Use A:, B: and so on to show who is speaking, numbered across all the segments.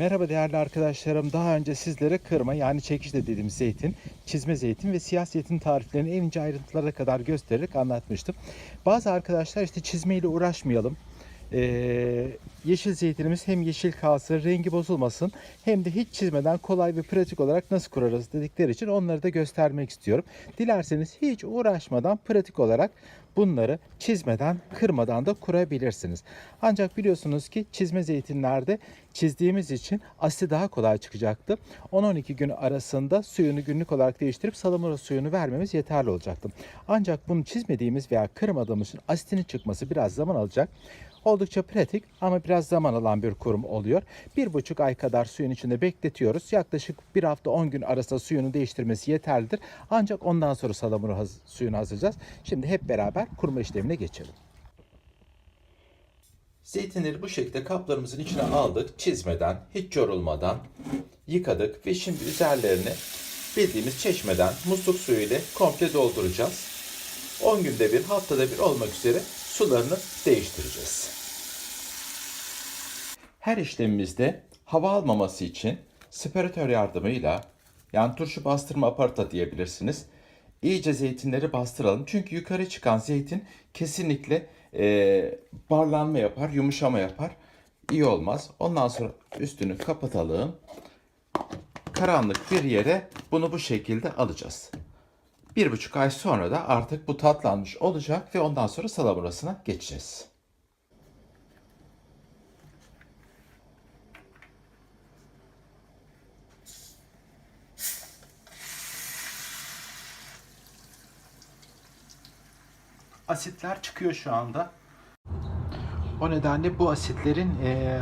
A: Merhaba değerli arkadaşlarım. Daha önce sizlere kırma yani çekişle dediğimiz zeytin, çizme zeytin ve siyah zeytin tariflerini en ince ayrıntılara kadar göstererek anlatmıştım. Bazı arkadaşlar işte çizmeyle uğraşmayalım. Ee, yeşil zeytinimiz hem yeşil kalsın, rengi bozulmasın hem de hiç çizmeden kolay ve pratik olarak nasıl kurarız dedikleri için onları da göstermek istiyorum. Dilerseniz hiç uğraşmadan pratik olarak bunları çizmeden, kırmadan da kurabilirsiniz. Ancak biliyorsunuz ki çizme zeytinlerde çizdiğimiz için asli daha kolay çıkacaktı. 10-12 gün arasında suyunu günlük olarak değiştirip salamura suyunu vermemiz yeterli olacaktı. Ancak bunu çizmediğimiz veya kırmadığımız için asitinin çıkması biraz zaman alacak. Oldukça pratik ama biraz zaman alan bir kurum oluyor. Bir buçuk ay kadar suyun içinde bekletiyoruz. Yaklaşık bir hafta 10 gün arasında suyunu değiştirmesi yeterlidir. Ancak ondan sonra salamura haz- suyunu hazırlayacağız. Şimdi hep beraber kurma işlemine geçelim. Zeytinleri bu şekilde kaplarımızın içine aldık. Çizmeden, hiç yorulmadan yıkadık ve şimdi üzerlerini bildiğimiz çeşmeden musluk suyu ile komple dolduracağız. 10 günde bir, haftada bir olmak üzere sularını değiştireceğiz. Her işlemimizde hava almaması için spiratör yardımıyla yani turşu bastırma aparata diyebilirsiniz. İyice zeytinleri bastıralım. Çünkü yukarı çıkan zeytin kesinlikle eee, barlanma yapar, yumuşama yapar. İyi olmaz. Ondan sonra üstünü kapatalım. Karanlık bir yere bunu bu şekilde alacağız. Bir buçuk ay sonra da artık bu tatlanmış olacak ve ondan sonra salamurasına geçeceğiz. Asitler çıkıyor şu anda. O nedenle bu asitlerin eee,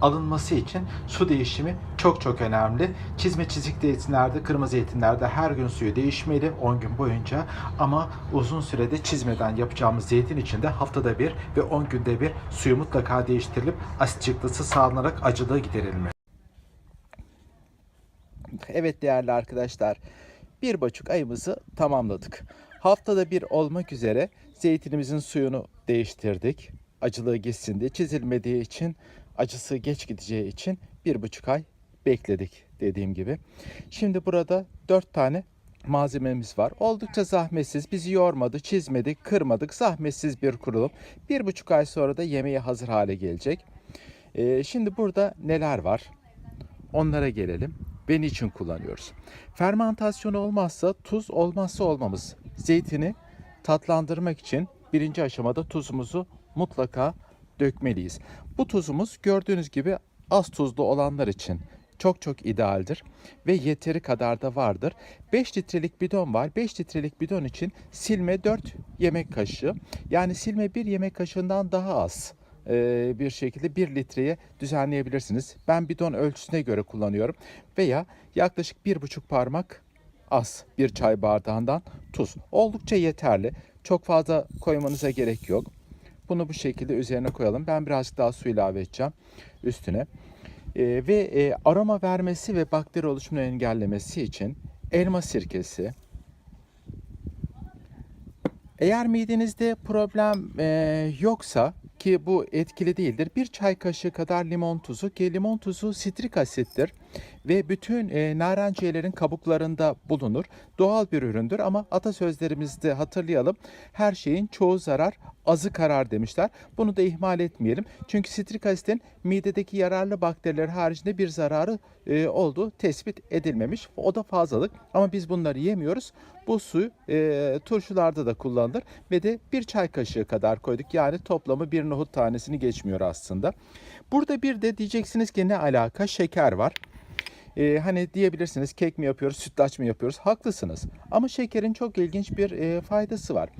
A: alınması için su değişimi çok çok önemli. Çizme çizik zeytinlerde, kırmızı zeytinlerde her gün suyu değişmeli 10 gün boyunca ama uzun sürede çizmeden yapacağımız zeytin için de haftada bir ve 10 günde bir suyu mutlaka değiştirilip asit çıktısı sağlanarak acılığı giderilmeli. Evet değerli arkadaşlar, bir buçuk ayımızı tamamladık. Haftada bir olmak üzere zeytinimizin suyunu değiştirdik. Acılığı geçsin diye çizilmediği için, acısı geç gideceği için bir buçuk ay bekledik dediğim gibi. Şimdi burada dört tane malzememiz var. Oldukça zahmetsiz, bizi yormadı, çizmedik, kırmadık. Zahmetsiz bir kurulum. Bir buçuk ay sonra da yemeğe hazır hale gelecek. Ee, şimdi burada neler var? Onlara gelelim ve niçin kullanıyoruz? Fermantasyon olmazsa tuz olmazsa olmamız. Zeytini tatlandırmak için birinci aşamada tuzumuzu mutlaka dökmeliyiz. Bu tuzumuz gördüğünüz gibi az tuzlu olanlar için çok çok idealdir ve yeteri kadar da vardır. 5 litrelik bidon var. 5 litrelik bidon için silme 4 yemek kaşığı. Yani silme 1 yemek kaşığından daha az e, bir şekilde 1 litreye düzenleyebilirsiniz. Ben bidon ölçüsüne göre kullanıyorum. Veya yaklaşık 1,5 parmak az bir çay bardağından tuz. Oldukça yeterli. Çok fazla koymanıza gerek yok. Bunu bu şekilde üzerine koyalım. Ben birazcık daha su ilave edeceğim üstüne. E, ve e, aroma vermesi ve bakteri oluşumunu engellemesi için elma sirkesi, eğer midenizde problem e, yoksa ki bu etkili değildir. Bir çay kaşığı kadar limon tuzu ki limon tuzu sitrik asittir ve bütün e, narenciyelerin kabuklarında bulunur. Doğal bir üründür ama atasözlerimizde hatırlayalım. Her şeyin çoğu zarar, azı karar demişler. Bunu da ihmal etmeyelim. Çünkü sitrik asitin midedeki yararlı bakteriler haricinde bir zararı e, olduğu tespit edilmemiş. O da fazlalık ama biz bunları yemiyoruz. Bu su e, turşularda da kullanılır ve de bir çay kaşığı kadar koyduk. Yani toplamı bir nohut tanesini geçmiyor aslında. Burada bir de diyeceksiniz ki ne alaka? Şeker var. Ee, hani diyebilirsiniz kek mi yapıyoruz, sütlaç mı yapıyoruz? Haklısınız. Ama şekerin çok ilginç bir e, faydası var.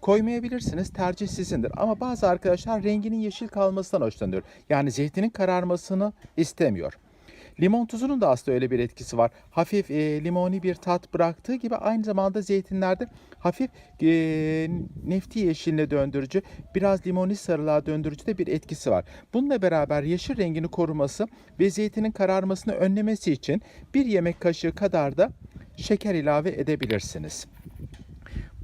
A: Koymayabilirsiniz, tercih sizindir. Ama bazı arkadaşlar renginin yeşil kalmasından hoşlanıyor. Yani zeytinin kararmasını istemiyor. Limon tuzunun da aslında öyle bir etkisi var. Hafif e, limoni bir tat bıraktığı gibi aynı zamanda zeytinlerde hafif e, nefti yeşiline döndürücü, biraz limoni sarılığa döndürücü de bir etkisi var. Bununla beraber yeşil rengini koruması ve zeytinin kararmasını önlemesi için bir yemek kaşığı kadar da şeker ilave edebilirsiniz.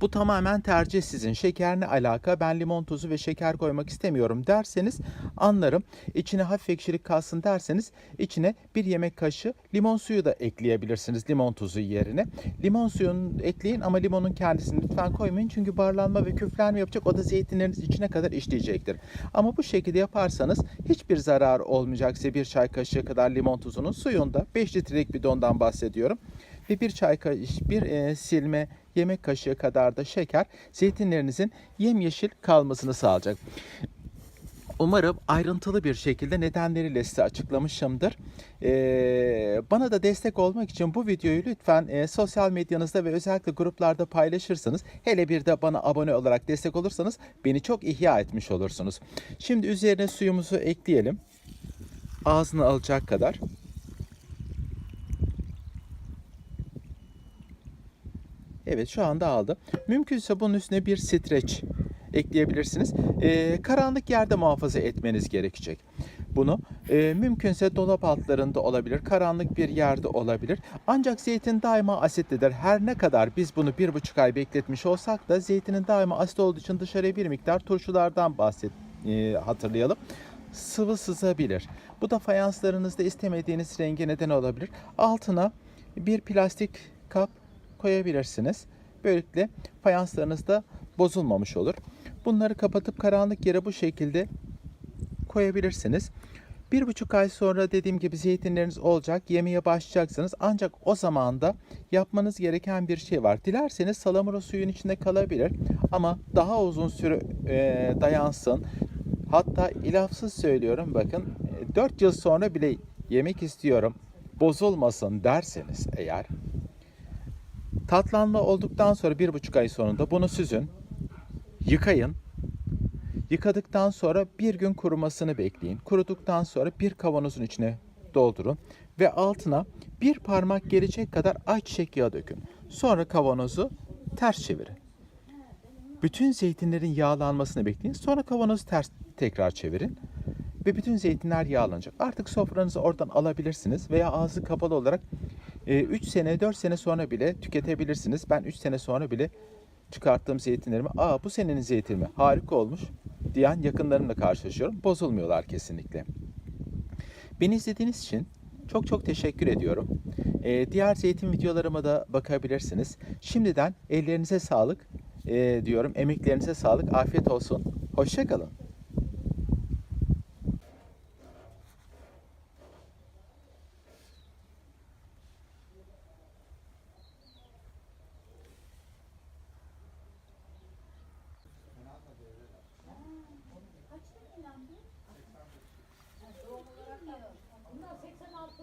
A: Bu tamamen tercih sizin. Şeker ne alaka? Ben limon tuzu ve şeker koymak istemiyorum derseniz anlarım. İçine hafif ekşilik kalsın derseniz içine bir yemek kaşığı limon suyu da ekleyebilirsiniz limon tuzu yerine. Limon suyunu ekleyin ama limonun kendisini lütfen koymayın. Çünkü barlanma ve küflenme yapacak. O da zeytinleriniz içine kadar işleyecektir. Ama bu şekilde yaparsanız hiçbir zarar olmayacak size bir çay kaşığı kadar limon tuzunun suyunda 5 litrelik bidondan bahsediyorum. Ve bir çay kaşığı, bir e, silme yemek kaşığı kadar da şeker zeytinlerinizin yemyeşil kalmasını sağlayacak. Umarım ayrıntılı bir şekilde nedenleriyle size açıklamışımdır. Ee, bana da destek olmak için bu videoyu lütfen e, sosyal medyanızda ve özellikle gruplarda paylaşırsanız, hele bir de bana abone olarak destek olursanız beni çok ihya etmiş olursunuz. Şimdi üzerine suyumuzu ekleyelim. Ağzını alacak kadar. Evet şu anda aldı. Mümkünse bunun üstüne bir streç ekleyebilirsiniz. Ee, karanlık yerde muhafaza etmeniz gerekecek. Bunu e, mümkünse dolap altlarında olabilir, karanlık bir yerde olabilir. Ancak zeytin daima asitlidir. Her ne kadar biz bunu bir buçuk ay bekletmiş olsak da zeytinin daima asit olduğu için dışarıya bir miktar turşulardan bahset e, hatırlayalım. Sıvı sızabilir. Bu da fayanslarınızda istemediğiniz rengi neden olabilir. Altına bir plastik kap koyabilirsiniz. Böylelikle fayanslarınız da bozulmamış olur. Bunları kapatıp karanlık yere bu şekilde koyabilirsiniz. Bir buçuk ay sonra dediğim gibi zeytinleriniz olacak, yemeye başlayacaksınız. Ancak o zaman da yapmanız gereken bir şey var. Dilerseniz salamura suyun içinde kalabilir ama daha uzun süre e, dayansın. Hatta ilafsız söylüyorum bakın 4 yıl sonra bile yemek istiyorum bozulmasın derseniz eğer tatlanma olduktan sonra bir buçuk ay sonunda bunu süzün, yıkayın. Yıkadıktan sonra bir gün kurumasını bekleyin. Kuruduktan sonra bir kavanozun içine doldurun ve altına bir parmak gelecek kadar ayçiçek yağı dökün. Sonra kavanozu ters çevirin. Bütün zeytinlerin yağlanmasını bekleyin. Sonra kavanozu ters tekrar çevirin ve bütün zeytinler yağlanacak. Artık sofranızı oradan alabilirsiniz veya ağzı kapalı olarak 3 sene 4 sene sonra bile tüketebilirsiniz. Ben 3 sene sonra bile çıkarttığım zeytinlerimi aa bu senenin zeytini harika olmuş diyen yakınlarımla karşılaşıyorum. Bozulmuyorlar kesinlikle. Beni izlediğiniz için çok çok teşekkür ediyorum. Ee, diğer zeytin videolarıma da bakabilirsiniz. Şimdiden ellerinize sağlık ee, diyorum. Emeklerinize sağlık. Afiyet olsun. Hoşçakalın.